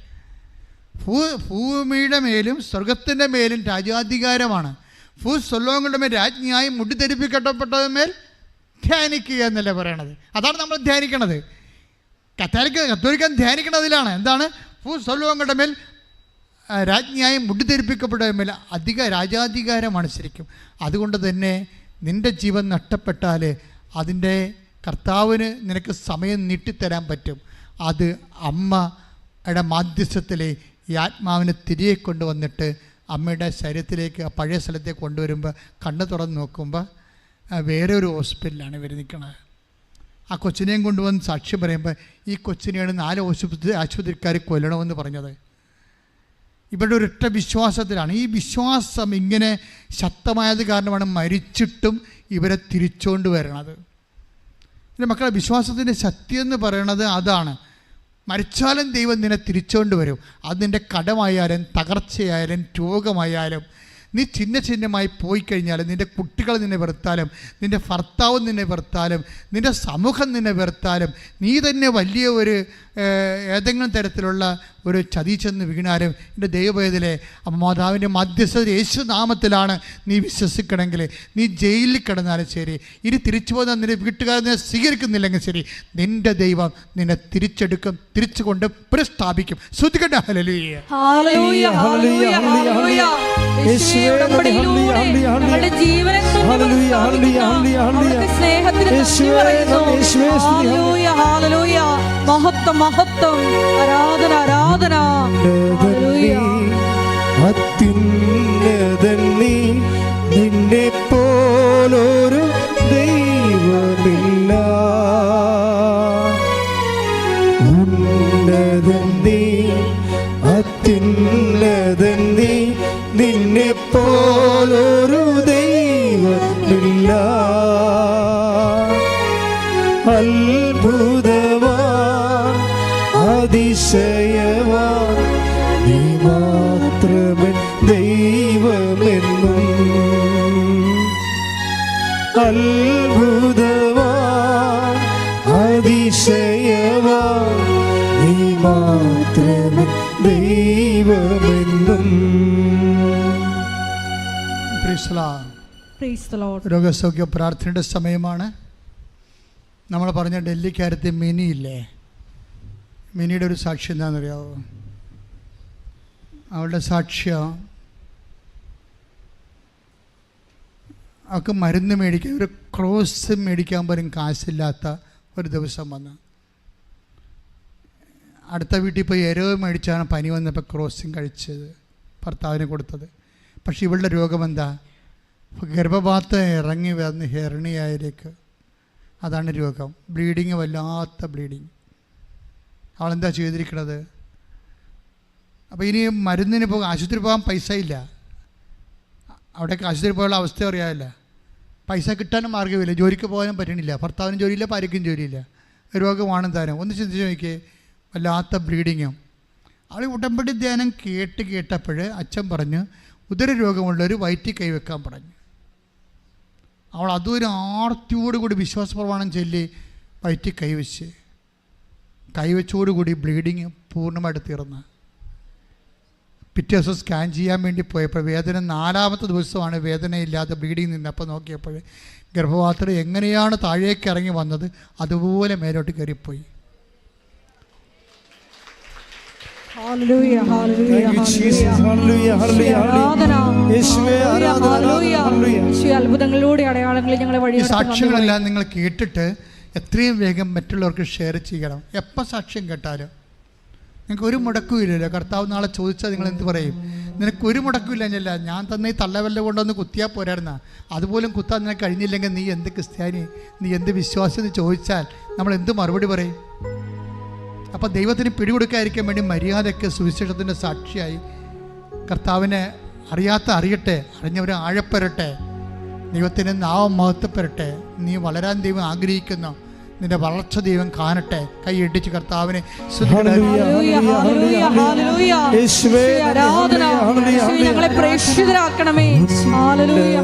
ഭൂ ഭൂമിയുടെ മേലും സ്വർഗത്തിന്റെ മേലും രാജാധികാരമാണ് ഭൂ മേൽ രാജ്ഞിയായി മുട്ടിത്തെരിപ്പിക്കപ്പെട്ടവന്മേൽ ധ്യാനിക്കുക എന്നല്ലേ പറയണത്? അതാണ് നമ്മൾ ധ്യാനിക്കണത്. കത്തോലിക്ക കത്തോലിക്കൻ ധ്യാനിക്കണതിലാണ്. എന്താണ്? ഭൂ സ്വലോകങ്ങളുടെ മേൽ രാജ്ഞിയായി രാജ്ഞിയായി മേൽ അധിക രാജാധികാരമാണ് ശരിക്കും. അതുകൊണ്ട് തന്നെ നിന്റെ ജീവൻ നഷ്ടപ്പെട്ടാൽ അതിന്റെ കർത്താവിന് നിനക്ക് സമയം നീട്ടിത്തരാൻ പറ്റും. അത് അമ്മയുടെ മാധ്യസ്ഥത്തിലെ ഈ ആത്മാവിനെ തിരികെ കൊണ്ടുവന്നിട്ട് അമ്മയുടെ ശരീരത്തിലേക്ക് പഴയ സ്ഥലത്തേക്ക് കൊണ്ടുവരുമ്പോൾ കണ്ണ് തുറന്ന് നോക്കുമ്പോൾ വേറെ ഒരു ഹോസ്പിറ്റലിലാണ് ഇവർ നിൽക്കുന്നത് ആ കൊച്ചിനെയും കൊണ്ടുവന്ന് സാക്ഷി പറയുമ്പോൾ ഈ കൊച്ചിനെയാണ് നാല് ആശുപത്രി ആശുപത്രിക്കാർ കൊല്ലണമെന്ന് പറഞ്ഞത്. ഇവരുടെ ഒരൊറ്റ വിശ്വാസത്തിലാണ്. ഈ വിശ്വാസം ഇങ്ങനെ ശക്തമായത് കാരണമാണ് മരിച്ചിട്ടും ഇവരെ തിരിച്ചുകൊണ്ട് വരണത്. എന്റെ മക്കളെ വിശ്വാസത്തിന്റെ ശക്തി എന്ന് പറയണത് അതാണ്. മരിച്ചാലും ദൈവം നിന്നെ തിരിച്ചുകൊണ്ട് വരും. അത് നിന്റെ കടമായാലും തകർച്ചയായാലും രോഗമായാലും നീ ചിഹ്ന ചിഹ്നമായി പോയി കഴിഞ്ഞാൽ നിന്റെ കുട്ടികൾ നിന്നെ വെറുത്താലും നിന്റെ ഭർത്താവ് നിന്നെ വെറുത്താലും നിന്റെ സമൂഹം നിന്നെ വെറുത്താലും നീ തന്നെ വലിയ ഒരു ഏതെങ്കിലും തരത്തിലുള്ള ഒരു ചതി ചെന്ന് വീണാലും എന്റെ ദൈവവേദലെ മാതാവിന്റെ മധ്യസ്ഥ യേശുനാമത്തിലാണ് നീ വിശ്വസിക്കണമെങ്കിൽ നീ ജയിലിൽ കിടന്നാലും ശരി ഇനി തിരിച്ചു പോകുന്ന നിന്റെ വീട്ടുകാരെ നിന്നെ സ്വീകരിക്കുന്നില്ലെങ്കിൽ ശരി നിന്റെ ദൈവം നിന്നെ തിരിച്ചെടുക്കും തിരിച്ചു കൊണ്ട് പുനഃസ്ഥാപിക്കും. ശ്രദ്ധിക്കട്ടെ ഹല്ലേലൂയ. ഹാലലൂയ ഉടമ്പടിയിലൂടെ ഞങ്ങളുടെ. മഹത്വം മഹത്വം. ആരാധന ആരാധന. അത്യുന്നതൻ നീ നിന്നെ പോലൊരു രോഗസൗഖ്യ പ്രാർത്ഥനയുടെ സമയമാണ്. നമ്മൾ പറഞ്ഞ ഡൽഹിക്കാരത്തെ മിനി ഇല്ലേ? മിനിയുടെ ഒരു സാക്ഷി എന്താണെന്നറിയാവോ? അവളുടെ സാക്ഷ്യം അവൾക്ക് മരുന്ന് മേടിക്കാൻ ഒരു ക്രോസ് മേടിക്കാൻ പോലും കാശില്ലാത്ത ഒരു ദിവസം വന്ന്. അടുത്ത വീട്ടിൽ പോയി എരവ് മേടിച്ചാണ് പനി വന്നപ്പോൾ ക്രോസും കഴിച്ചത് ഭർത്താവിന് കൊടുത്തത്. പക്ഷേ ഇവളുടെ രോഗം എന്താ? ഗർഭപാത്രം ഇറങ്ങി വന്ന് ഹെർണിയായിലേക്ക്. അതാണ് രോഗം. ബ്ലീഡിങ് വല്ലാത്ത ബ്ലീഡിങ്. അവളെന്താ ചെയ്തിരിക്കണത്? അപ്പോൾ ഇനി മരുന്നിന് പോകാൻ ആശുപത്രി പോകാൻ പൈസ ഇല്ല. അവിടേക്ക് ആശുപത്രി പോകാനുള്ള അവസ്ഥ അറിയാമല്ല. പൈസ കിട്ടാനും മാർഗമില്ല. ജോലിക്ക് പോകാനും പറ്റണില്ല. ഭർത്താവിനും ജോലിയില്ല ഭാര്യയ്ക്കും ജോലിയില്ല. രോഗമാണ് തരം. ഒന്ന് ചിന്തിച്ച് നോക്കിയേ. വല്ലാത്ത ബ്ലീഡിങ്ങും. അവൾ ഉടമ്പടി ധ്യാനം കേട്ട് കേട്ടപ്പോൾ അച്ഛൻ പറഞ്ഞു ഉദര രോഗമുള്ളവർ വയറ്റിൽ കൈവെക്കാൻ പറഞ്ഞു. അവൾ അതൊരു ആർത്തിയോടുകൂടി വിശ്വാസപ്രമാണം ചൊല്ലി വയറ്റി കൈവച്ച്. കൈവച്ചോടുകൂടി ബ്ലീഡിങ് പൂർണമായിട്ട് തീർന്ന്. പിറ്റേ ദിവസം സ്കാൻ ചെയ്യാൻ വേണ്ടി പോയപ്പോൾ വേദന നാലാമത്തെ ദിവസമാണ് വേദനയില്ലാതെ ബ്ലീഡിങ് നിന്നപ്പോൾ നോക്കിയപ്പോൾ ഗർഭപാത്രം എങ്ങനെയാണ് താഴേക്ക് ഇറങ്ങി വന്നത് അതുപോലെ മേലോട്ട് കയറിപ്പോയി. അത്ഭുതങ്ങളിലൂടെ അടയാളങ്ങളിൽ ഞങ്ങളെ ഈ വഴി സാക്ഷ്യങ്ങളെല്ലാം നിങ്ങൾ കേട്ടിട്ട് എത്രയും വേഗം മറ്റുള്ളവർക്ക് ഷെയർ ചെയ്യണം. എപ്പോൾ സാക്ഷ്യം കേട്ടാലും. നിങ്ങൾക്ക് ഒരു മുടക്കുമില്ലല്ലോ കർത്താവ് നാളെ ചോദിച്ചാൽ നിങ്ങൾ എന്ത് പറയും? നിനക്ക് ഒരു മുടക്കും ഇല്ല ഞാൻ തന്നെ ഈ തള്ളവല്ല കൊണ്ടൊന്ന് കുത്തിയാൽ പോരായിരുന്ന. അതുപോലും കുത്താൻ നിനക്ക് കഴിഞ്ഞില്ലെങ്കിൽ നീ എന്ത് ക്രിസ്ത്യാനി? നീ എന്ത് വിശ്വാസം എന്ന് ചോദിച്ചാൽ നമ്മൾ എന്ത് മറുപടി പറയും? അപ്പോൾ ദൈവത്തിന് പിടികൊടുക്കാതിരിക്കാൻ വേണ്ടി മര്യാദയ്ക്ക് സുവിശേഷത്തിന്റെ സാക്ഷിയായി കർത്താവിനെ അറിയാത്ത അറിയട്ടെ അറിഞ്ഞവർ ആഴപ്പെരട്ടെ ദൈവത്തിന് നാവം മഹത്വപ്പെരട്ടെ നീ വളരാൻ ദൈവം ആഗ്രഹിക്കുന്നു നിന്റെ വളർച്ച ദൈവം കാണട്ടെ കൈ ഇടിച്ച് കർത്താവിനെ സ്തുതിക്കട്ടെ. ഹല്ലേലൂയ. Hallelujah,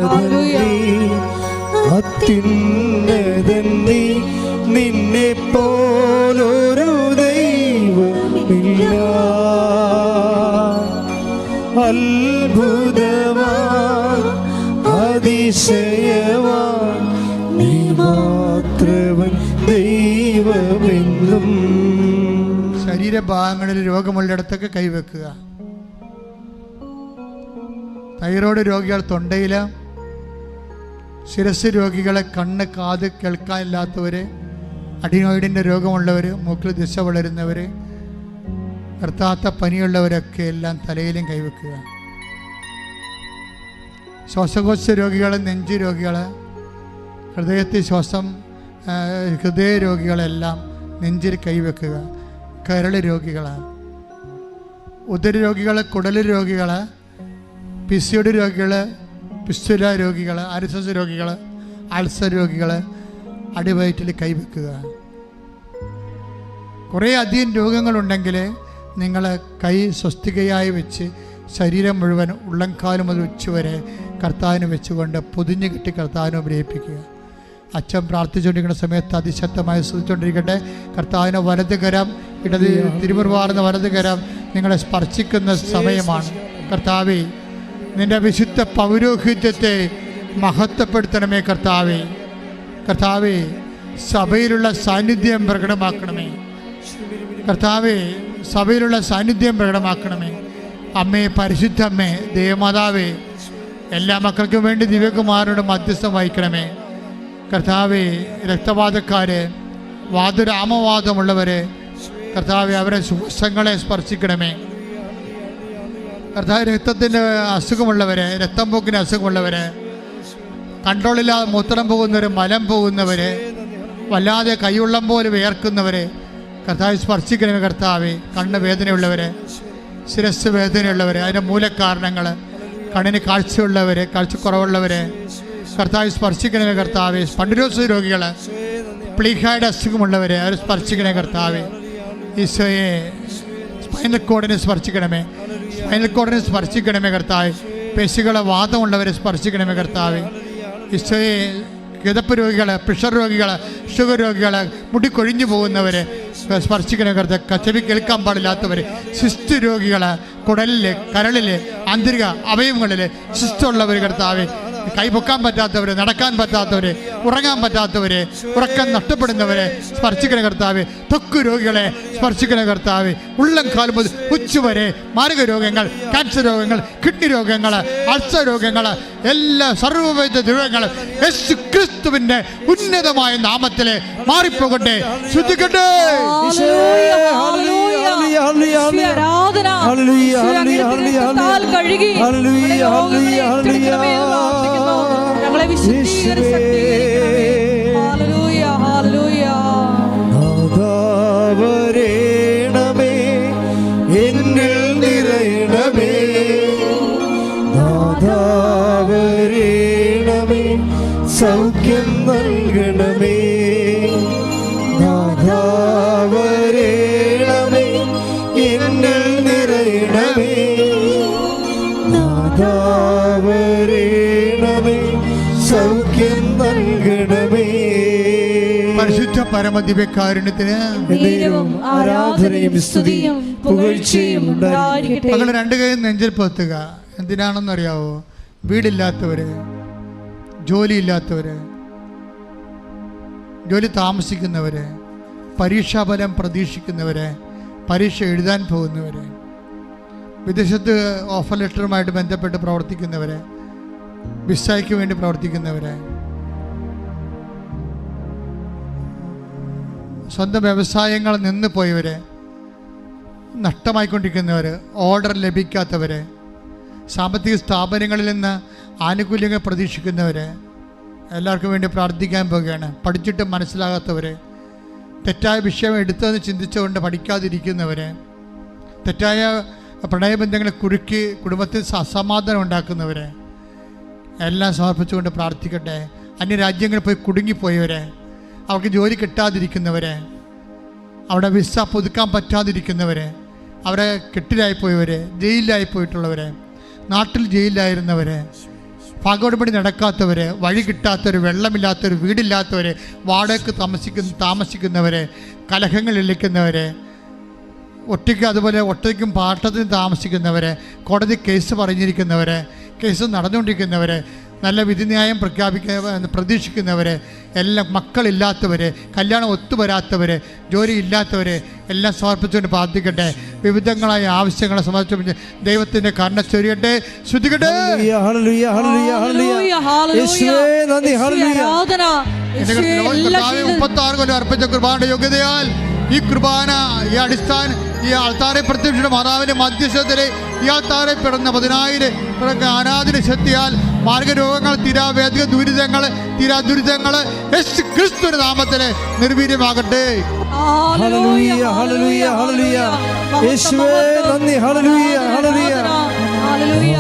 അത്ഭുതമാ അതിശയവാ നീ മാത്രവൻ ദൈവമെന്നും. ശരീരഭാഗങ്ങളിൽ രോഗമുള്ളിടത്തൊക്കെ കൈവെക്കുക തൈറോയ്ഡ് രോഗികൾ തൊണ്ടയിൽ ശിരസ് രോഗികളെ കണ്ണ് കാത് കേൾക്കാനില്ലാത്തവർ അഡിനോയിഡിന്റെ രോഗമുള്ളവര് മൂക്കിൽ ദിശ വളരുന്നവർ നിർത്താത്ത പനിയുള്ളവരൊക്കെ എല്ലാം തലയിലും കൈവെക്കുക. ശ്വാസകോശ രോഗികൾ നെഞ്ചു രോഗികൾ ഹൃദയത്തിൽ ശ്വാസം ഹൃദയ രോഗികളെല്ലാം നെഞ്ചിൽ കൈവെക്കുക. കരൾ രോഗികൾ ഉദര രോഗികൾ കുടൽ രോഗികൾ പിസിയുടെ രോഗികൾ പിസ്തുല രോഗികൾ അരിസസ് രോഗികൾ അൾസർ രോഗികൾ അടിവയറ്റിൽ കൈവെക്കുക. കുറേ അധികം രോഗങ്ങളുണ്ടെങ്കിൽ നിങ്ങൾ കൈ സ്വസ്തികയായി വെച്ച് ശരീരം മുഴുവൻ ഉള്ളംകാലം മുതൽ ഉച്ചവരെ കർത്താവിന് വെച്ചുകൊണ്ട് പൊതിഞ്ഞു കെട്ടി കർത്താവിനെ അഭിനയിപ്പിക്കുക അച്ഛൻ പ്രാർത്ഥിച്ചുകൊണ്ടിരിക്കുന്ന സമയത്ത് അതിശക്തമായി സ്തുതിച്ചുകൊണ്ടിരിക്കട്ടെ. കർത്താവിനെ വലത് കരം ഇടത് തിരുമുറുവാർന്ന വലത് കരം നിങ്ങളെ സ്പർശിക്കുന്ന സമയമാണ്. കർത്താവെ നിന്റെ വിശുദ്ധ പൗരോഹിത്യത്തെ മഹത്വപ്പെടുത്തണമേ കർത്താവെ. കർത്താവെ സഭയിലുള്ള സാന്നിധ്യം പ്രകടമാക്കണമേ. കർത്താവെ സഭയിലുള്ള സാന്നിധ്യം പ്രകടമാക്കണമേ. അമ്മേ പരിശുദ്ധ അമ്മേ ദേവമാതാവേ എല്ലാ മക്കൾക്കും വേണ്ടി ദിവ്യകുമാരനോട് മധ്യസ്ഥം വഹിക്കണമേ. കർത്താവെ രക്തവാദക്കാര് വാതുരാമവാദമുള്ളവര് കർത്താവെ അവരെ സുഖങ്ങളെ സ്പർശിക്കണമേ. കർത്താവ് രക്തത്തിന്റെ അസുഖമുള്ളവര് രക്തം പോക്കിന് അസുഖമുള്ളവര് കൺട്രോളില്ലാതെ മൂത്രം പോകുന്നവര് മലം പോകുന്നവര് വല്ലാതെ കൈയുള്ളം പോലെ വിയർക്കുന്നവര് കർത്താവ് സ്പർശിക്കണമേ കർത്താവെ കണ്ണ് വേദനയുള്ളവര് ശിരസ് വേദനയുള്ളവര് അതിന്റെ മൂലകാരണങ്ങൾ കണ്ണിന് കാഴ്ചയുള്ളവര് കാഴ്ചക്കുറവുള്ളവർ കർത്താവ് സ്പർശിക്കണമേ കർത്താവെ സ്പണ്ടിരോസ് രോഗികൾ പ്ലീഹായുടെ അസുഖമുള്ളവർ അവർ സ്പർശിക്കണേ കർത്താവെ. ഈശോയെ സ്പൈനൽ കോഡിനെ സ്പർശിക്കണമേ സ്പൈനൽ കോഡിനെ സ്പർശിക്കണമേ കർത്താവ്. പേശികളെ വാദമുള്ളവരെ സ്പർശിക്കണമേ കർത്താവ്. ഈശോയെ കിതപ്പ് രോഗികൾ പ്രഷർ രോഗികൾ ഷുഗർ രോഗികൾ മുടി കൊഴിഞ്ഞു പോകുന്നവരെ സ്പർശിക്കണ കരുത് ചെവി കേൾക്കാൻ പാടില്ലാത്തവർ സിസ്റ്റ് രോഗികൾ കുടലിൽ കരളിൽ ആന്തരിക അവയവങ്ങളിൽ സിസ്റ്റുള്ളവർ കർത്താവ് കൈപൊക്കാൻ പറ്റാത്തവര് നടക്കാൻ പറ്റാത്തവര് ഉറങ്ങാൻ പറ്റാത്തവര് ഉറക്കം നഷ്ടപ്പെടുന്നവരെ സ്പർശിക്കണ കർത്താവ് തൊക്ക് രോഗികളെ സ്പർശിക്കണ കർത്താവ് ഉള്ളം കാലം മുതൽ ഉച്ചുവരെ മാരക രോഗങ്ങൾ ക്യാൻസർ രോഗങ്ങൾ കിഡ്നി രോഗങ്ങൾ അൾസർ രോഗങ്ങൾ എല്ലാ സർവവിധ രോഗങ്ങളും യേശു ക്രിസ്തുവിന്റെ ഉന്നതമായ നാമത്തിലെ മാറിപ്പോകട്ടെ ശുദ്ധിക്കട്ടെ കഴുകി ഞങ്ങളെ എന്നിൽ നിറയണമേ. നാദാവരേണമേ സൗഖ്യം നൽകണമേ. പരമദിവ്യകാരുണ്യത്തിന് ദൈവം ആരാധനയും സ്തുതിയും പുകഴ്ചയും മകൾ രണ്ട് കൈ നെഞ്ചിൽ പൊത്തുക. എന്തിനാണെന്നറിയാവോ? വീടില്ലാത്തവര് ജോലിയില്ലാത്തവര് ജോലി താമസിക്കുന്നവര് പരീക്ഷാഫലം പ്രതീക്ഷിക്കുന്നവര് പരീക്ഷ എഴുതാൻ പോകുന്നവര് വിദേശത്ത് ഓഫർ ലെറ്ററുമായിട്ട് ബന്ധപ്പെട്ട് പ്രവർത്തിക്കുന്നവരെ വിസയ്ക്ക് വേണ്ടി പ്രവർത്തിക്കുന്നവര് സ്വന്തം വ്യവസായങ്ങൾ നിന്ന് പോയവർ നഷ്ടമായിക്കൊണ്ടിരിക്കുന്നവർ ഓർഡർ ലഭിക്കാത്തവർ സാമ്പത്തിക സ്ഥാപനങ്ങളിൽ നിന്ന് ആനുകൂല്യങ്ങൾ പ്രതീക്ഷിക്കുന്നവർ എല്ലാവർക്കും വേണ്ടി പ്രാർത്ഥിക്കാൻ പോവുകയാണ്. പഠിച്ചിട്ട് മനസ്സിലാകാത്തവർ തെറ്റായ വിഷയം എടുത്തതെന്ന് ചിന്തിച്ചുകൊണ്ട് പഠിക്കാതിരിക്കുന്നവർ തെറ്റായ പ്രണയബന്ധങ്ങളെ കുറുക്കി കുടുംബത്തിൽ അസമാധാനം ഉണ്ടാക്കുന്നവരെ എല്ലാം സമർപ്പിച്ചുകൊണ്ട് പ്രാർത്ഥിക്കട്ടെ. അന്യരാജ്യങ്ങളിൽ പോയി കുടുങ്ങിപ്പോയവരെ അവർക്ക് ജോലി കിട്ടാതിരിക്കുന്നവരെ അവിടെ വിസ പുതുക്കാൻ പറ്റാതിരിക്കുന്നവരെ അവരെ കെട്ടിലായിപ്പോയവരെ ജയിലിലായി പോയിട്ടുള്ളവരെ നാട്ടിൽ ജയിലിലായിരുന്നവരെ പകോടുപടി നടക്കാത്തവർ വഴി കിട്ടാത്തവർ വെള്ളമില്ലാത്തവർ വീടില്ലാത്തവർ വാടകയ്ക്ക് താമസിക്കുന്ന താമസിക്കുന്നവരെ ഇല്ലിക്കുന്നവർ ഒറ്റയ്ക്ക് അതുപോലെ ഒറ്റയ്ക്കും പാട്ടത്തിന് താമസിക്കുന്നവരെ കോടതി കേസ് പറഞ്ഞിരിക്കുന്നവരെ കേസ് നടന്നുകൊണ്ടിരിക്കുന്നവരെ നല്ല വിധിന്യായം പ്രഖ്യാപിക്കുന്ന പ്രതീക്ഷിക്കുന്നവരെ എല്ലാം മക്കളില്ലാത്തവരെ കല്യാണം ഒത്തുവരാത്തവരെ ജോലി ഇല്ലാത്തവരെ എല്ലാം സമർപ്പിച്ചുകൊണ്ട് പ്രാർത്ഥിക്കട്ടെ. വിവിധങ്ങളായ ആവശ്യങ്ങളെ സമർപ്പിച്ച് ദൈവത്തിന്റെ കരുണ ചൊരിയട്ടെ. ജീവിത- മുപ്പത്തി ആറ് കൊല്ലം അർപ്പിച്ച കുർബാനയുടെ യോഗ്യതയാൽ ഈ കുർബാന ഈ അടിസ്ഥാന ഈ ആൾത്താരെ പ്രത്യക്ഷ മാതാവിന്റെ മധ്യസ്ഥത്തിലെ ഈ ആൾത്താരെ പിറന്ന പതിനായിരം ആരാധന ശക്തിയാൽ മാർഗരോഗങ്ങൾ തീരാവേദിക ദുരിതങ്ങൾ തീരാ ദുരിതങ്ങൾ. യേശു ക്രിസ്തുവിന്റെ നാമത്തിൽ നിർവീര്യമാകട്ടെ. Hallelujah, hallelujah, hallelujah. യേശുവേ, നന്ദി, ഹല്ലേലൂയ, ഹല്ലേലൂയ. ഹല്ലേലൂയ,